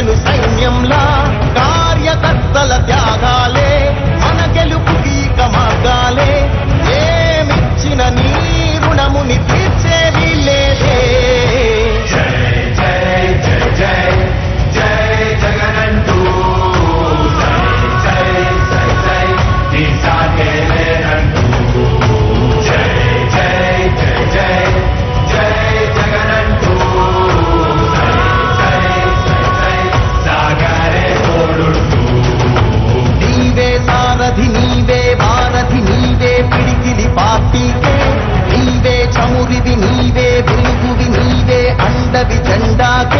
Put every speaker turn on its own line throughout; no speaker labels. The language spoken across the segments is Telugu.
గెలిచెను సైన్యంలా అండవి జెండాకే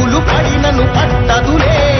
పిడుగులు పడినను పట్టదులే.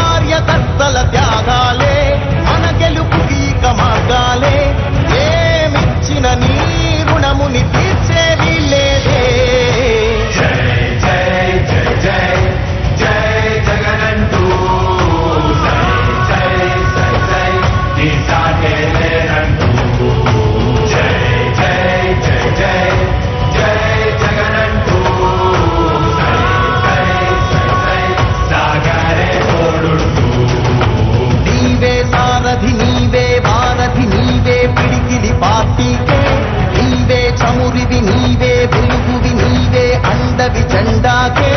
అండవి జెండాకే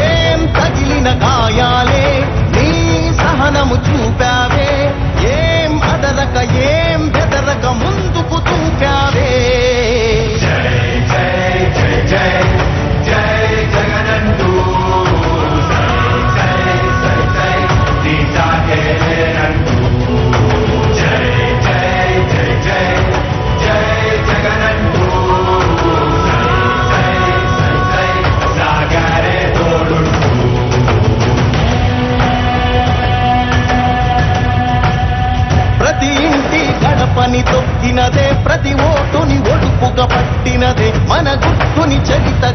ఏం తగిలిన గాయాలే నీ సహనము చూపా.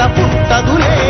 పుట్టదులే.